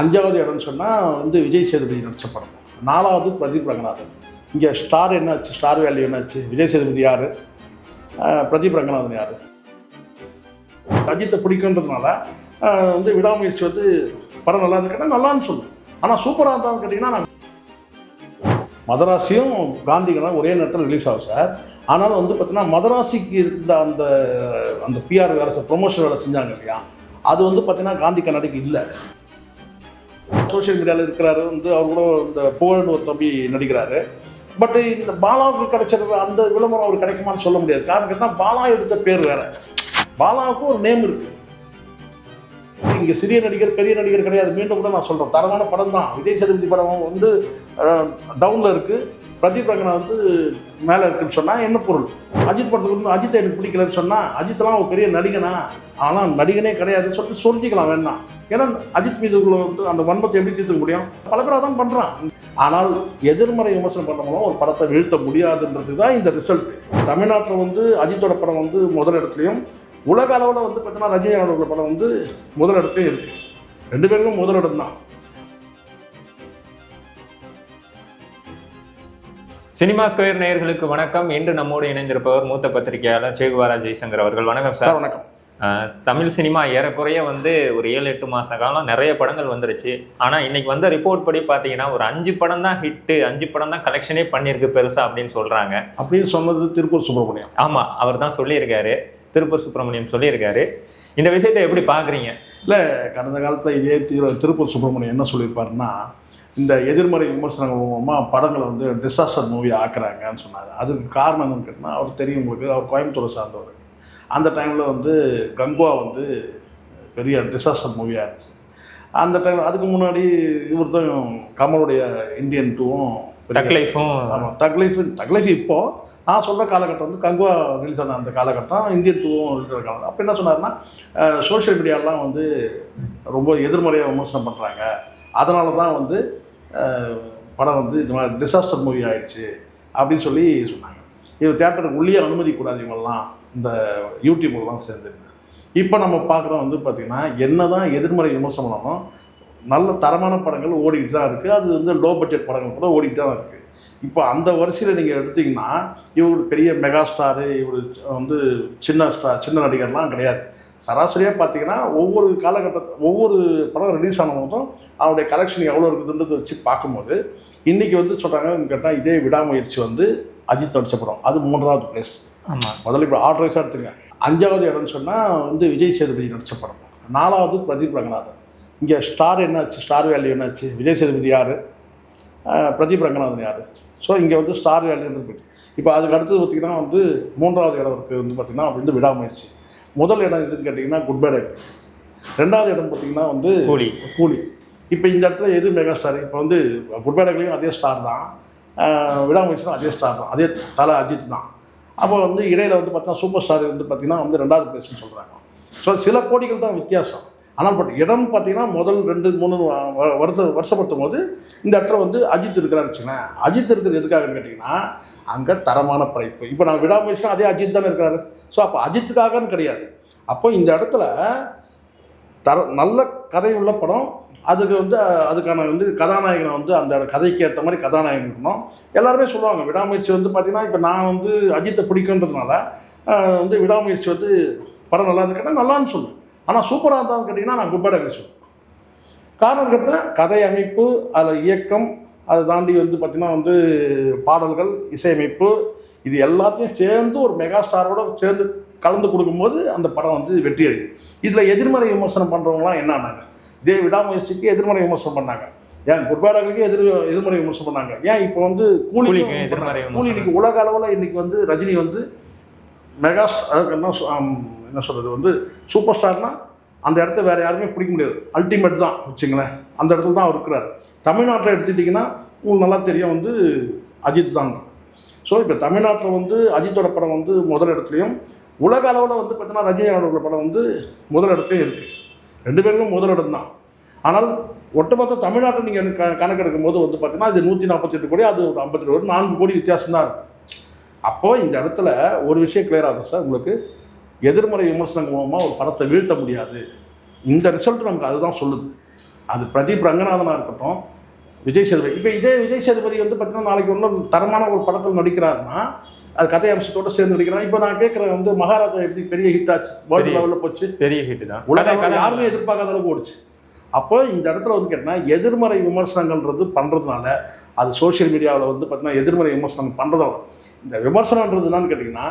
அஞ்சாவது இடம்னு சொன்னால் வந்து விஜய் சேதுபதி நடித்த படம். நாலாவது பிரதீப் ரங்கநாதன். இங்கே ஸ்டார் என்னாச்சு? ஸ்டார் வேல்யூ என்னாச்சு? விஜய் சேதுபதி யார்? பிரதீப் ரங்கநாதன் யார்? அஜித்தை பிடிக்குன்றதுனால வந்து விடாமுயற்சி வந்து படம் நல்லா இருக்குன்னா நல்லான்னு சொல்லுவேன் ஆனால் சூப்பராக இருந்தாலும் கேட்டிங்கன்னா நாங்கள் மதராசியும் காந்திகளாம் ஒரே நேரத்தில் ரிலீஸ் ஆகும் சார். ஆனாலும் வந்து பார்த்தீங்கன்னா மதராசிக்கு இருந்த அந்த அந்த பிஆர் வேலை ப்ரொமோஷன் வேலை செஞ்சாங்க இல்லையா? அது வந்து பார்த்தீங்கன்னா காந்தி கண்ணாடிக்கு இல்லை. சோஷியல் மீடியாவில் இருக்கிறாரு வந்து அவர் கூட இந்த புகழ்னு ஒரு தம்பி நடிக்கிறாரு. பட் இந்த பாலாவுக்கு கிடைச்சிருக்கிற அந்த விளம்பரம் அவர் கிடைக்குமான்னு சொல்ல முடியாது. காரணம் கேட்டால் பாலா எடுத்த பேர் வேற. பாலாவுக்கு ஒரு நேம் இருக்கு. இங்கே சிறிய நடிகர் பெரிய நடிகர் கிடையாது. மீண்டும் கூட நான் சொல்கிறேன் தரமான படம் தான் விஜய் சேதுபதி படம் வந்து டவுனில் இருக்குது பிரதீப் ரங்கனா வந்து மேலே இருக்குன்னு சொன்னால் என்ன பொருள்? அஜித் படத்துக்கு வந்து அஜித்தை எனக்கு பிடிக்கலன்னு சொன்னால் அஜித்லாம் ஒரு பெரிய நடிகனா? ஆனால் நடிகனே கிடையாதுன்னு சொல்லிட்டு சொல்லிக்கலாம் வேணாம் ஏன்னா அஜித் மீது உள்ள வந்து அந்த வன்மத்தை எப்படி தீர்த்துக்க முடியும்? பல பேர் தான் பண்ணுறான் ஆனால் எதிர்மறை விமர்சனம் பண்ண ஒரு படத்தை வீழ்த்த முடியாதுன்றது தான் இந்த ரிசல்ட் தமிழ்நாட்டில் வந்து அஜித்தோட படம் வந்து முதல் இடத்துலையும் உலக அளவில் வந்து பார்த்தீங்கன்னா ரஜினி படம் வந்து முதல் இடத்துலையும் இருக்குது ரெண்டு பேருக்கும் முதலிடம் தான். சினிமா ஸ்கொயர் நேயர்களுக்கு வணக்கம். இன்று நம்மோடு இணைந்திருப்பவர் மூத்த பத்திரிகையாளர் சேகுவாரா ஜெய்சங்கர் அவர்கள். வணக்கம் சார். வணக்கம். தமிழ் சினிமா ஏறக்குறைய வந்து ஒரு ஏழு எட்டு மாச காலம் நிறைய படங்கள் வந்துருச்சு. ஆனா இன்னைக்கு வந்த ரிப்போர்ட் படி பாத்தீங்கன்னா ஒரு அஞ்சு படம் தான் ஹிட் அஞ்சு படம் தான் கலெக்ஷனே பண்ணியிருக்கு பெருசா அப்படின்னு சொல்றாங்க. அப்படின்னு சொன்னது திருப்பூர் சுப்பிரமணியம். ஆமா அவர் தான் சொல்லியிருக்காரு. திருப்பூர் சுப்பிரமணியம் சொல்லியிருக்காரு. இந்த விஷயத்தை எப்படி பாக்குறீங்க? இல்லை கடந்த காலத்தில் இதே திரு திருப்பூர் சுப்பிரமணியம் என்ன சொல்லியிருப்பாருன்னா இந்த எதிர்மறை விமர்சனங்கள் மூலமாக படங்களை வந்து டிசாஸ்டர் மூவி ஆக்குறாங்கன்னு சொன்னார். அதுக்கு காரணம் என்னன்னு கேட்டால் அவர் தெரியும் உங்களுக்கு அவர் கோயம்புத்தூரை சார்ந்தவர். அந்த டைமில் வந்து கங்குவா வந்து பெரிய டிசாஸ்டர் மூவியாக இருந்துச்சு. அந்த டைம் அதுக்கு முன்னாடி இவர் தான் கமலுடைய இந்தியன் டூவும் டக் லைஃபும் ஆமாம் தக்லைஃப் தக்லைஃப் இப்போ நான் சொல்கிற காலகட்டம் வந்து கங்குவா ரிலீஸ் ஆன அந்த காலகட்டம் இந்தியன் டூவும் ரிலீஸ் ஆன காலம் அப்போ என்ன சொன்னார்னா சோஷியல் மீடியாலாம் வந்து ரொம்ப எதிர்மறையாக விமர்சனம் பண்ணுறாங்க அதனால தான் வந்து படம் வந்து இந்த மாதிரி டிசாஸ்டர் மூவி ஆயிடுச்சு அப்படின்னு சொல்லி சொன்னாங்க. இது தேட்டருக்கு உள்ளே அனுமதிக்கூடாது இவங்கெல்லாம். இந்த யூடியூப்லாம் சேர்ந்து இப்போ நம்ம பார்க்குறோம் வந்து பார்த்திங்கன்னா என்ன தான் எதிர்மறை விமர்சனம் நல்ல தரமான படங்கள் ஓடிக்கிட்டு தான் இருக்குது அது வந்து லோ பட்ஜெட் படங்கள் கூட ஓடிக்கிட்டு தான் இருக்குது இப்போ அந்த வரிசையில் நீங்கள் எடுத்தீங்கன்னா இவர் பெரிய மெகா ஸ்டாரு இவர் வந்து சின்ன ஸ்டார் சின்ன நடிகர்லாம் கிடையாது. சராசரியாக பார்த்தீங்கன்னா ஒவ்வொரு காலகட்டத்தை ஒவ்வொரு படம் ரிலீஸ் ஆன போதும் அவருடைய கலெக்ஷன் எவ்வளோ இருக்குதுன்றதை வச்சு பார்க்கும்போது இன்றைக்கி வந்து சொல்கிறாங்கன்னு கேட்டால் இதே விடாமுயற்சி வந்து அஜித் நடிச்ச படம். அது மூன்றாவது பிளேஸ் ஆமா. முதல்ல இப்போ ஆர்டர் வைஸாக எடுத்துங்க. அஞ்சாவது இடம்னு சொன்னால் வந்து விஜய் சேதுபதி நடிச்ச படம். நாலாவது பிரதீப் ரங்கநாதன். இங்கே ஸ்டார் என்னாச்சு? ஸ்டார் வேல்யூ என்னாச்சு? விஜய் சேதுபதி யார்? பிரதீப் ரங்கநாதன் யார்? ஸோ இங்கே வந்து ஸ்டார் வேல்யூன்னு போயிட்டு. இப்போ அதுக்கு அடுத்தது பார்த்திங்கன்னா வந்து மூன்றாவது இடம் இருக்குது வந்து பார்த்திங்கன்னா வந்து விடாமுயற்சி. முதல் இடம் எதுன்னு கேட்டிங்கன்னா குட் பை ரெண்டாவது இடம் பார்த்திங்கன்னா வந்து கூலி கூலி இப்போ இந்த இடத்துல எது மெகா ஸ்டார் இப்போ வந்து குட்பேடக்லேயும் அதே ஸ்டார் தான். விடாமுயற்சியும் அதே ஸ்டார் தான். அதே தலை அஜித் தான். அப்போ வந்து இடையில வந்து பார்த்தா சூப்பர் ஸ்டார் வந்து பார்த்தீங்கன்னா வந்து ரெண்டாவது பிளேஸ்னு சொல்கிறாங்க ஸோ சில கோடிகள் தான் வித்தியாசம். ஆனால் பட் இடம் பார்த்தீங்கன்னா முதல் ரெண்டு மூணு வ- வருஷ வருஷப்படுத்தும் போது இந்த இடத்துல வந்து அஜித் இருக்கிறான்னு வச்சுங்களேன் அஜித் இருக்கிறது எதுக்காகன்னு கேட்டிங்கன்னா அங்கே தரமான படைப்பு. இப்போ நான் விடாமுயற்சினா அதே அஜித் தானே இருக்கிறாரு ஸோ அப்போ அஜித்துக்காகன்னு கிடையாது. அப்போ இந்த இடத்துல தர நல்ல கதை உள்ள படம். அதுக்கு வந்து அதுக்கான வந்து கதாநாயகனை வந்து அந்த கதைக்கு ஏற்ற மாதிரி கதாநாயகன் இருக்கணும். எல்லாருமே சொல்லுவாங்க விடாமுயற்சி வந்து பார்த்தீங்கன்னா இப்போ நான் வந்து அஜித்தை பிடிக்குன்றதுனால வந்து விடாமுயற்சி வந்து படம் நல்லா இருந்து நல்லான்னு சொல்லுவேன் ஆனால் சூப்பராக இருந்தாலும் கேட்டிங்கன்னா நான் குப்பை சொல்லுவேன் காரணம் கேட்டால் கதை அமைப்பு அதில் இயக்கம் அதை தாண்டி வந்து பார்த்திங்கன்னா வந்து பாடல்கள் இசையமைப்பு இது எல்லாத்தையும் சேர்ந்து ஒரு மெகா ஸ்டாரோட சேர்ந்து கலந்து கொடுக்கும்போது அந்த படம் வந்து வெற்றி அடையும் இதில் எதிர்மறை விமர்சனம் பண்ணுறவங்களாம் என்ன ஆனாங்க இதே விடாமுயற்சிக்கு எதிர்மறை விமர்சனம் பண்ணாங்க ஏன் குட்பாடர்களுக்கு எதிர் எதிர்மறை விமர்சனம் பண்ணாங்க ஏன் இப்போ வந்து கூலிக்கும் எதிர்மறை பண்ணாங்க. விமர்சனம். கூலி இன்னைக்கு உலக அளவில் இன்னைக்கு வந்து ரஜினி வந்து மெகா என்ன என்ன சொல்கிறது வந்து சூப்பர் ஸ்டார்னா அந்த இடத்த வேறு யாருமே பிடிக்க முடியாது. அல்டிமேட் தான் வச்சுங்களேன். அந்த இடத்துல தான் அவர் இருக்கிறார். தமிழ்நாட்டில் எடுத்துட்டிங்கன்னா உங்களுக்கு நல்லா தெரியும் வந்து அஜித் தான் ஸோ இப்போ தமிழ்நாட்டில் வந்து அஜித்தோட படம் வந்து முதல் இடத்துலையும் உலக அளவில் வந்து பார்த்தீங்கன்னா ரஜினி படம் வந்து முதல் இடத்துலையும் இருக்குது ரெண்டு பேருக்கும் முதல் இடம் தான். ஆனால் ஒட்டுமொத்த தமிழ்நாட்டை நீங்கள் க கணக்கெடுக்கும் போது வந்து பார்த்தீங்கன்னா இது நூற்றி நாற்பத்தெட்டு கோடி அது ஒரு ஐம்பத்தி ரெண்டு நான்கு கோடி வித்தியாசம் தான் இருக்கும். அப்போது இந்த இடத்துல ஒரு விஷயம் கிளியர் ஆகும் சார் உங்களுக்கு. எதிர்மறை விமர்சனங்கள் மூலமாக ஒரு படத்தை வீழ்த்த முடியாது. இந்த ரிசல்ட் நமக்கு அதுதான் சொல்லுது. அது பிரதீப் ரங்கநாதனாக இருக்கட்டும் விஜய் சேதுபதி. இப்போ இதே விஜய் சேதுபதி வந்து பார்த்தீங்கன்னா நாளைக்கு ஒன்றும் தரமான ஒரு படத்தில் நடிக்கிறாருன்னா அது கதை அம்சத்தோட சேர்ந்து நடிக்கிறான் இப்போ நான் கேட்குறேன் வந்து மகாராஜா எப்படி பெரிய ஹிட் ஆச்சு? வேர்ல்டு லெவலில் போச்சு. பெரிய ஹிட் தான். உலக கதை- கதை. யாருமே எதிர்பார்க்காத அளவுக்கு ஓடுச்சு. அப்போ இந்த இடத்துல வந்து கேட்டினா எதிர்மறை விமர்சனங்கள்ன்றது பண்ணுறதுனால அது சோஷியல் மீடியாவில் வந்து பார்த்தீங்கன்னா எதிர்மறை விமர்சனம் பண்ணுறதால இந்த விமர்சனன்றது என்னன்னு கேட்டிங்கன்னா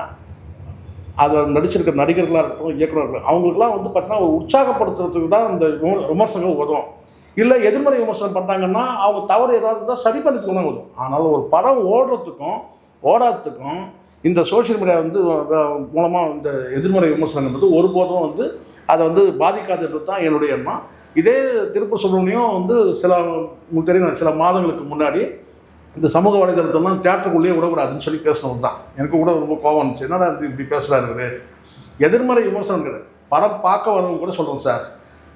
அதில் நடிச்சிருக்க நடிகர்களாக இருக்கட்டும் இயக்குநர்கள் அவங்களுக்குலாம் வந்து பார்த்தீங்கன்னா ஒரு உற்சாகப்படுத்துறதுக்கு தான் அந்த விமர்சனங்கள் உதவும். இல்லை எதிர்மறை விமர்சனம் பண்ணாங்கன்னா அவங்க தவறு ஏதாவது இருந்தால் சரி பண்ணிக்கணும் உதவும். ஆனால் ஒரு படம் ஓடுறதுக்கும் ஓடாததுக்கும் இந்த சோஷியல் மீடியா வந்து மூலமாக இந்த எதிர்மறை விமர்சனங்கிறது ஒருபோதும் வந்து அதை வந்து பாதிக்காதுன்றது தான் என்னுடைய எண்ணம். இதே திருப்பூர் சுப்ரமணியம் வந்து சில உங்களுக்கு தெரியும் சில மாதங்களுக்கு முன்னாடி இந்த சமூக வலைதளத்தெல்லாம் தேட்டருக்குள்ளேயே விடக்கூடாதுன்னு சொல்லி பேசினவர் தான். எனக்கு கூட ரொம்ப கோவம் வந்துச்சு. என்னடா இது இப்படி பேசுகிறாரு இவரு? எதிர்மறை விமர்சனம் கிடையாது. படம் பார்க்க வரவங்க கூட சொல்கிறோம் சார்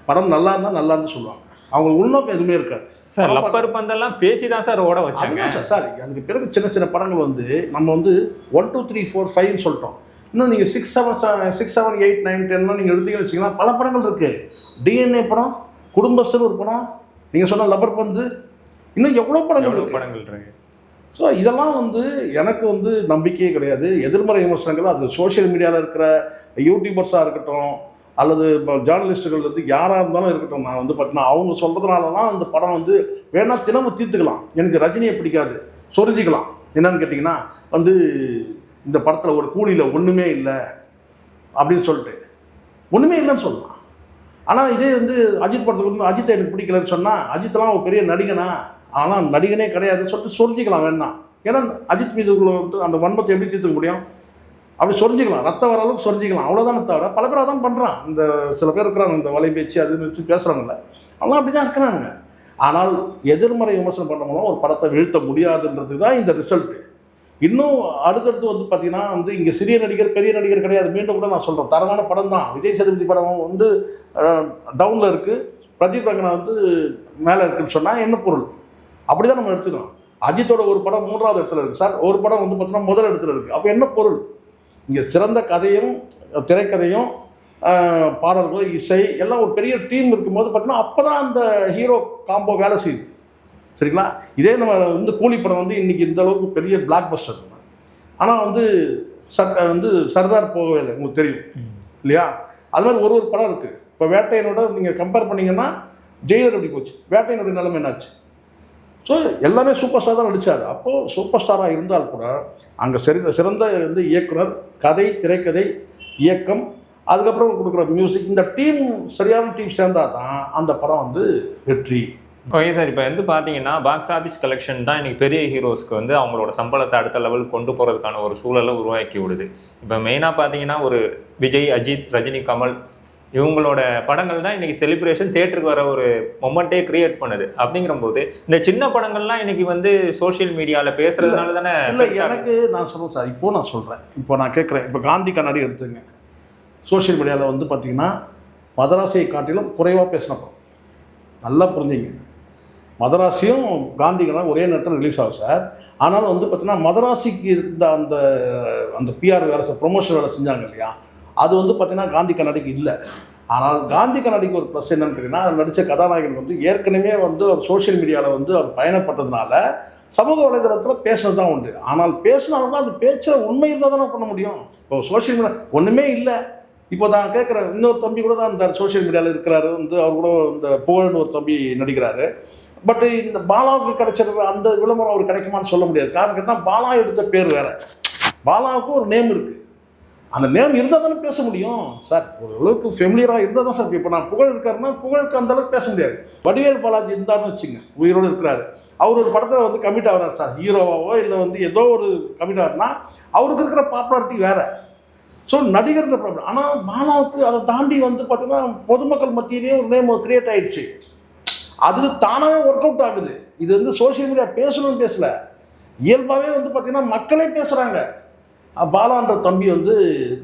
படம் நல்லா இருந்தால் நல்லா இருந்து சொல்லுவாங்க. அவங்களுக்கு உள்நோக்கம் எதுவுமே இருக்காது. சார் லப்பர் பந்தெல்லாம் பேசி தான் சார் ஓட வச்சாங்க. சார் சார் அதுக்கு பிறகு சின்ன சின்ன படங்கள் வந்து நம்ம வந்து ஒன் டூ த்ரீ ஃபோர் ஃபைவ்னு சொல்லிட்டோம். இன்னும் நீங்கள் six seven six seven eight nine டென்லாம் நீங்கள் எடுத்தீங்கன்னு வச்சிங்கன்னா பல படங்கள் இருக்குது டிஎன்ஏ படம் குடும்பஸ்தர் ஒரு படம் நீங்கள் சொன்ன லப்பர் பந்து இன்னும் எவ்வளோ படங்கள் படங்கள் இருக்கு? ஸோ இதெல்லாம் வந்து எனக்கு வந்து நம்பிக்கையே கிடையாது. எதிர்மறை விமர்சனங்கள் அது சோஷியல் மீடியாவில் இருக்கிற யூடியூபர்ஸாக இருக்கட்டும் அல்லது ஜேர்னலிஸ்ட்டுகள் வந்து யாராக இருந்தாலும் இருக்கட்டும் நான் வந்து பார்த்தீங்கன்னா அவங்க சொல்கிறதுனால தான் அந்த படம் வந்து வேணா தினமும் தீர்த்துக்கலாம். எனக்கு ரஜினியை பிடிக்காது. சொரிஞ்சிக்கலாம். என்னன்னு கேட்டிங்கன்னா வந்து இந்த படத்தில் ஒரு கூலியில் ஒன்றுமே இல்லை அப்படின்னு சொல்லிட்டு. ஒன்றுமே இல்லைன்னு சொல்லலாம். ஆனால் இதே வந்து அஜித் படத்துக்கு வந்து அஜித்தை எனக்கு பிடிக்கலன்னு சொன்னால் அஜித்லாம் ஒரு பெரிய நடிகனா ஆனால் நடிகனே கிடையாதுன்னு சொல்லிட்டு சொரிஞ்சிக்கலாம் வேணாம் ஏன்னா அஜித் மீது வந்து அந்த வன்மத்தை எப்படி தீர்த்துக்க முடியும்? அப்படி சொரிஞ்சிக்கலாம். ரத்தம் வர அளவுக்கு சொரிஞ்சிக்கலாம். அவ்வளோதானே தவிர பல பேர் அதான் பண்ணுறான் இந்த சில பேர் இருக்கிறாங்க இந்த வலை பேச்சு அதுன்னு வச்சு பேசுகிறாங்கல்ல அவங்க அப்படி தான் இருக்கிறாங்க. ஆனால் எதிர்மறை விமர்சனம் பண்ண மூலம் ஒரு படத்தை வீழ்த்த முடியாதுன்றது தான் இந்த ரிசல்ட்டு இன்னும் அடுத்தடுத்து வந்து பார்த்தீங்கன்னா வந்து இங்கே சிறிய நடிகர் பெரிய நடிகர் கிடையாது. மீண்டும் கூட நான் சொல்கிறேன் தரமான படம் தான். விஜய் சேதுபதி படம் வந்து டவுனில் இருக்குது பிரதீப் ரங்கனா வந்து மேலே இருக்குன்னு சொன்னால் என்ன பொருள்? அப்படி தான் நம்ம எடுத்துக்கணும். அஜித்தோட ஒரு படம் மூன்றாவது இடத்துல இருக்குது சார். ஒரு படம் வந்து பார்த்தோன்னா முதல் இடத்துல இருக்குது அப்போ என்ன பொருள்? இங்கே சிறந்த கதையும் திரைக்கதையும் பாடல்கள் இசை எல்லாம் ஒரு பெரிய டீம் இருக்கும்போது பார்த்தீங்கன்னா அப்போ தான் அந்த ஹீரோ காம்போ வேலை செய்யுது. சரிங்களா? இதே நம்ம வந்து கூலி படம் வந்து இன்றைக்கி இந்த அளவுக்கு பெரிய பிளாக் பஸ்டர் ஆனால் வந்து சர் வந்து சர்தார் போகவே இல்லை. உங்களுக்கு தெரியும். இல்லையா? அது மாதிரி ஒரு ஒரு படம் இருக்குது இப்போ வேட்டையனோட நீங்கள் கம்பேர் பண்ணீங்கன்னா ஜெயிலர் எப்படி போச்சு? வேட்டையனுடைய நிலைமை என்னாச்சு? ஸோ எல்லாமே சூப்பர் ஸ்டார் தான் நடித்தார் அப்போது சூப்பர் ஸ்டாராக இருந்தால் கூட அங்கே சிறந்த சிறந்த வந்து இயக்குனர் கதை திரைக்கதை இயக்கம் அதுக்கப்புறம் கொடுக்குற மியூசிக் இந்த டீம் சரியான டீம் சேர்ந்தால் தான் அந்த படம் வந்து வெற்றி. ஓகே சார் இப்போ வந்து பார்த்தீங்கன்னா பாக்ஸ் ஆஃபீஸ் கலெக்ஷன் தான் இன்றைக்கி பெரிய ஹீரோஸ்க்கு வந்து அவங்களோட சம்பளத்தை அடுத்த லெவல் கொண்டு போகிறதுக்கான ஒரு சூழலை உருவாக்கி விடுது. இப்போ மெயினாக பார்த்தீங்கன்னா ஒரு விஜய் அஜித் ரஜினி கமல் இவங்களோட படங்கள் தான் இன்னைக்கு செலிப்ரேஷன் தேட்டருக்கு வர ஒரு மொமெண்ட்டே கிரியேட் பண்ணுது. அப்படிங்கிறபோது இந்த சின்ன படங்கள்லாம் இன்னைக்கு வந்து சோஷியல் மீடியாவில் பேசுறதுனால தானே இல்லை எனக்கு நான் சொல்கிறேன் சார் இப்போ நான் சொல்கிறேன் இப்போ நான் கேட்குறேன் இப்போ காந்தி கண்ணாடி எடுத்துங்க. சோஷியல் மீடியாவில் வந்து பார்த்தீங்கன்னா மதராசியை காட்டிலும் குறைவாக பேசின படம். நல்லா புரிஞ்சுங்க. மதராசியும் காந்தி கண்ணா ஒரே நேரத்தில் ரிலீஸ் ஆகும் சார். ஆனாலும் வந்து பார்த்தீங்கன்னா மதராசிக்கு இருந்த அந்த அந்த பிஆர் வேலை ப்ரொமோஷன் வேலை செஞ்சாங்க இல்லையா? அது வந்து பார்த்தீங்கன்னா காந்தி கண்ணாடிக்கு இல்லை. ஆனால் காந்தி கண்ணாடிக்கு ஒரு ப்ளஸ் என்னன்னு கேட்டிங்கன்னா நடித்த கதாநாயகன் வந்து ஏற்கனவே வந்து அவர் சோஷியல் மீடியாவில் வந்து அவர் பயணப்பட்டதுனால சமூக வலைதளத்தில் பேசுறது தான் உண்டு. ஆனால் பேசினாலும் அந்த பேச்சை உண்மை இருந்தால் தானே பண்ண முடியும். இப்போ சோஷியல் மீடியா ஒன்றுமே இல்லை. இப்போ நான் கேட்குறேன் இன்னொரு தம்பி கூட தான் இந்த சோஷியல் மீடியாவில் இருக்கிறாரு. வந்து அவர் கூட இந்த புகழ்னு ஒரு தம்பி நடிக்கிறாரு. பட் இந்த பாலாவுக்கு கிடைச்சிருக்கிற அந்த விளம்பரம் அவர் கிடைக்குமான்னு சொல்ல முடியாது. காரணம் கேட்டால் பாலா எடுத்த பேர் வேறு. பாலாவுக்கு ஒரு நேம் இருக்குது அந்த நேம் இருந்தால் தானே பேச முடியும்? சார் ஓரளவுக்கு ஃபெமிலியராக இருந்தால் தான் சார். இப்போ நான் புகழ் இருக்காருன்னா புகழுக்கு அந்த அளவுக்கு பேச முடியாது. வடிவேல் பாலாஜி இருந்தார்னு வச்சுங்க உயிரோடு இருக்கிறாரு. அவர் ஒரு படத்தில் வந்து கமிட் ஆகிறார் சார்? ஹீரோவாவோ இல்லை வந்து ஏதோ ஒரு கமிட் ஆகுதுன்னா அவருக்கு இருக்கிற பாப்புலாரிட்டி வேறு. ஸோ நடிகர் ப்ராப்ளம் ஆனால் பாலாவுக்கு அதை தாண்டி வந்து பார்த்தீங்கன்னா பொதுமக்கள் மத்தியிலேயே ஒரு நேம் கிரியேட் ஆயிடுச்சு. அது தானாகவே ஒர்க் அவுட் ஆகுது. இது வந்து சோஷியல் மீடியா பேசணும்னு பேசல. இயல்பாகவே வந்து பார்த்தீங்கன்னா மக்களே பேசுகிறாங்க பாலான்ற தம்பி வந்து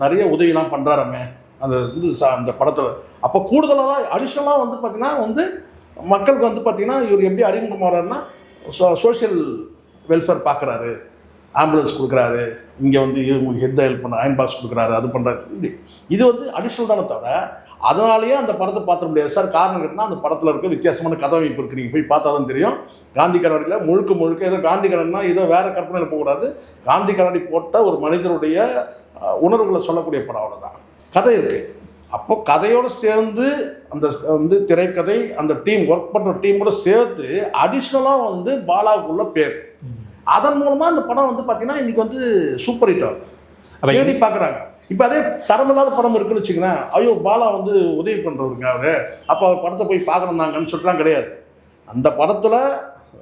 நிறைய உதவிலாம் பண்ணுறாரமே அந்த இது அந்த படத்தில். அப்போ கூடுதலாக அடிஷ்னலாக வந்து பார்த்தீங்கன்னா வந்து மக்களுக்கு வந்து பார்த்திங்கன்னா இவர் எப்படி அறிமுகமாகறாருன்னா சோ சோஷியல் வெல்ஃபேர் பார்க்குறாரு ஆம்புலன்ஸ் கொடுக்குறாரு. இங்கே வந்து உங்களுக்கு ஹெட் ஹெல்ப் பண்ண அயன் பாக்ஸ் கொடுக்குறாரு. அது பண்ணுறாரு இப்படி. இது வந்து அடிஷ்னல் தானே தவிர அதனாலேயே அந்த படத்தை பார்த்துட முடியாது. சார் காரணம் கேட்டால் அந்த படத்தில் இருக்க வித்தியாசமான கதவமைப்பு இருக்குது நீங்கள் போய் பார்த்தா தான் தெரியும். காந்தி கண்ணாடியில் முழுக்க முழுக்க ஏதோ காந்தி கண்ணா ஏதோ வேற கற்பனையில் போகக்கூடாது. காந்தி கண்ணாடி போட்ட ஒரு மனிதனுடைய உணர்வுகளை சொல்லக்கூடிய படம் அவ்வளோதான் கதை இருக்குது அப்போ கதையோடு சேர்ந்து அந்த வந்து திரைக்கதை அந்த டீம் ஒர்க் பண்ணுற டீமோட சேர்த்து அடிஷ்னலாக வந்து பாலாவுக்குள்ள பேர். அதன் மூலமாக அந்த படம் வந்து பார்த்தீங்கன்னா இன்னைக்கு வந்து சூப்பர் ஹிட் ஆகுது. தேடி பார்க்குறாங்க இப்போ அதே தரமில்லாத படம் இருக்குன்னு வச்சுக்கிறேன் ஐயோ பாலா வந்து உதவி பண்ணுறவருங்க அவரு. அப்போ அவர் படத்தை போய் பார்க்குறாங்கன்னு சொல்லிட்டுலாம் கிடையாது. அந்த படத்தில்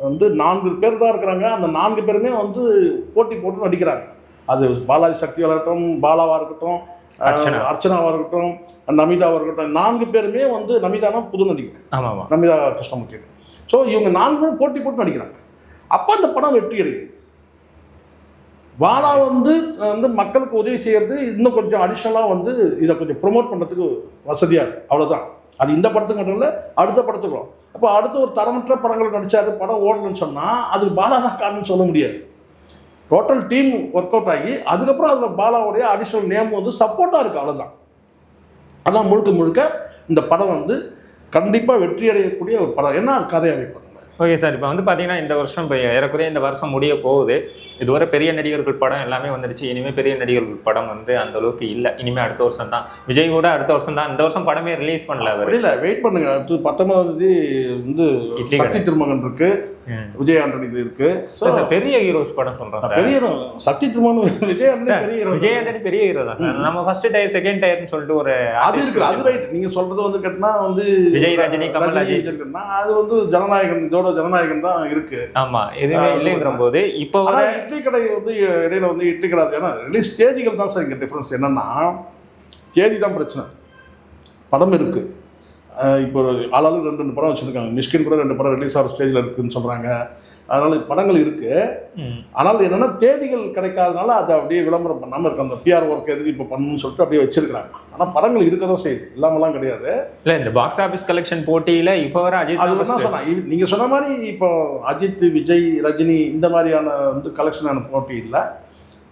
வந்து நான்கு பேர் தான் இருக்கிறாங்க. அந்த நான்கு பேருமே வந்து போட்டி போட்டு நடிக்கிறாங்க. அது பாலாஜி சக்தியாக இருக்கட்டும் பாலாவாக இருக்கட்டும் அர்ச்சனாவாக இருக்கட்டும் நமிதாவாக இருக்கட்டும் நான்கு பேருமே வந்து நமிதானா புது நடிகை ஆமா ஆமா நமிதா கிருஷ்ணமூர்த்தி. ஸோ இவங்க நான்கு பேரும் போட்டி போட்டு நடிக்கிறாங்க. அப்போ அந்த படம் வெற்றி அடையுது. பாலா வந்து வந்து மக்களுக்கு உதவி செய்கிறது இன்னும் கொஞ்சம் அடிஷ்னலாக வந்து இதை கொஞ்சம் ப்ரொமோட் பண்ணுறதுக்கு வசதியாக இருக்குது அவ்வளோதான் அது இந்த படத்துக்கு மட்டும் இல்லை அடுத்த படத்துக்கும் அப்போ அடுத்த ஒரு தரமற்ற படங்கள் நடித்தார் படம் ஓடலன்னு சொன்னால் அதுக்கு பாலா தான் காரணம் சொல்ல முடியாது. டோட்டல் டீம் ஒர்க் அவுட் ஆகி அதுக்கப்புறம் அதில் பாலாவுடைய அடிஷ்னல் நேம் வந்து சப்போர்ட்டாக இருக்குது அவ்வளோதான் அதான் முழுக்க முழுக்க இந்த படம் வந்து கண்டிப்பாக வெற்றி அடையக்கூடிய ஒரு படம். ஏன்னா கதை அமைப்பு? ஓகே சார் இப்போ வந்து பார்த்தீங்கன்னா இந்த வருஷம் இப்போ ஏறக்குறைய இந்த வருஷம் முடிய போகுது. இதுவரை பெரிய நடிகர்கள் படம் எல்லாமே வந்துடுச்சு இனிமேல் பெரிய நடிகர்கள் படம் வந்து அந்த அளவுக்கு இல்லை. இனிமேல் அடுத்த வருஷம் தான். விஜய் கூட அடுத்த வருஷம் தான். இந்த வருஷம் படமே ரிலீஸ் பண்ணல அவர். வெளியில வெயிட் பண்ணுங்க. அடுத்து பத்தொன்பதாம் தேதி வந்து இட்லி சக்தி திருமகன் இருக்கு. விஜய் ஆண்டனி இது இருக்கு. பெரிய ஹீரோஸ் படம் சார். பெரிய. சக்தி திருமகன் விஜய் ஆண்டனி பெரிய hero. விஜய் ஆண்டனி பெரிய ஹீரோ தான் சார். நம்ம ஃபர்ஸ்ட் டயர் செகண்ட் டயர்னு சொல்லிட்டு ஒரு அது இருக்கு. அது. ரைட் நீங்க சொல்றது வந்து கேட்டா வந்து விஜய், ரஜினி, கமல், அஜித். இருக்குன்னா அது வந்து ஜனநாயகன் இதோட ஜனநாயகன் தான் இருக்கு. ஆமா. எதுவுமே இல்லைங்கிற போது இப்போ வர இட்லி கடை வந்து இடையில வந்து இட்லி கடை ஏன்னா ரிலீஸ் தேதிகள் தான் சார் இங்கே டிஃப்ரென்ஸ் என்னன்னா தேதி தான் பிரச்சனை. படம் இருக்கு. அஹ் இப்போ ஆளாளுக்கு ரெண்டு ரெண்டு படம் வச்சுருக்காங்க. மிஷ்கின் கூட ரெண்டு படம் ரிலீஸ் ஆகிற ஸ்டேஜில் இருக்குன்னு சொல்கிறாங்க அதனால படங்கள் இருக்கு. ம். ஆனால் என்னன்னா தேதிகள் கிடைக்காதனால அதை அப்படியே விளம்பரம் பண்ணாமல் இருக்கு அந்த பிஆர் ஒர்க் எதுக்கு இப்போ பண்ணணும்னு சொல்லிட்டு அப்படியே வச்சிருக்காங்க ஆனால் படங்கள் இருக்க தான் செய்யுது. இல்லாமலாம் கிடையாது. இல்ல இந்த பாக்ஸ் ஆபீஸ் கலெக்ஷன் போட்டியில இப்போ வர அஜித் அது தான் என்ன first. சொன்னா நீங்கள் சொன்ன மாதிரி இப்போ அஜித் விஜய் ரஜினி இந்த மாதிரியான வந்து கலெக்ஷனான போட்டி இல்லை.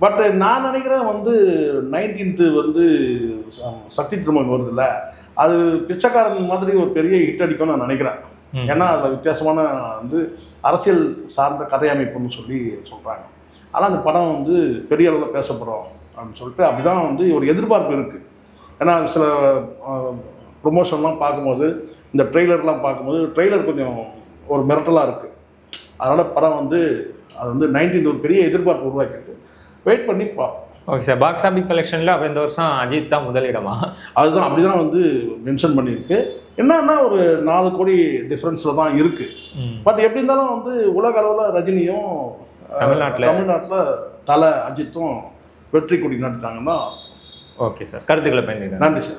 பட் நான் நினைக்கிறேன் வந்து நைன்டீன்த்து வந்து சக்தி திருமகன் வருதுல்ல. அது பிச்சைக்காரன் மாதிரி ஒரு பெரிய ஹிட் அடிக்கும்னு நான் நினைக்கிறேன். ஏன்னா அதில் வித்தியாசமான வந்து அரசியல் சார்ந்த கதை அமைப்புன்னு சொல்லி சொல்கிறாங்க ஆனால் அந்த படம் வந்து பெரிய அளவில் பேசப்படும் அப்படின்னு சொல்லிட்டு அப்படிதான் வந்து ஒரு எதிர்பார்ப்பு இருக்குது ஏன்னா சில ப்ரொமோஷன்லாம் பார்க்கும்போது இந்த ட்ரெய்லர்லாம் பார்க்கும்போது ட்ரெய்லர் கொஞ்சம் ஒரு மிரட்டலாக இருக்குது அதனால் படம் வந்து அது வந்து நைன்டீன் ஒரு பெரிய எதிர்பார்ப்பு உருவாக்கியிருக்கு. வெயிட் பண்ணி பா ஓகே சார் பாக்ஸ் ஆபீஸ் கலெக்ஷன்ல அப்ப இந்த வருஷம் அஜித் தான் முதலிடமா? அதுதான் அப்படி தான் வந்து மென்ஷன் பண்ணியிருக்கு. என்னன்னா ஒரு நாலு கோடி டிஃப்ரென்ஸில் தான் இருக்குது. பட் எப்படி இருந்தாலும் வந்து உலக அளவில் ரஜினியும் தமிழ்நாட்டுல? தமிழ்நாட்டில் தலை அஜித்தும் வெற்றி கொடி நடத்தாங்கன்னா ஓகே சார். கருத்துக்களை பயந்துக்கிறேன் நன்றி சார்.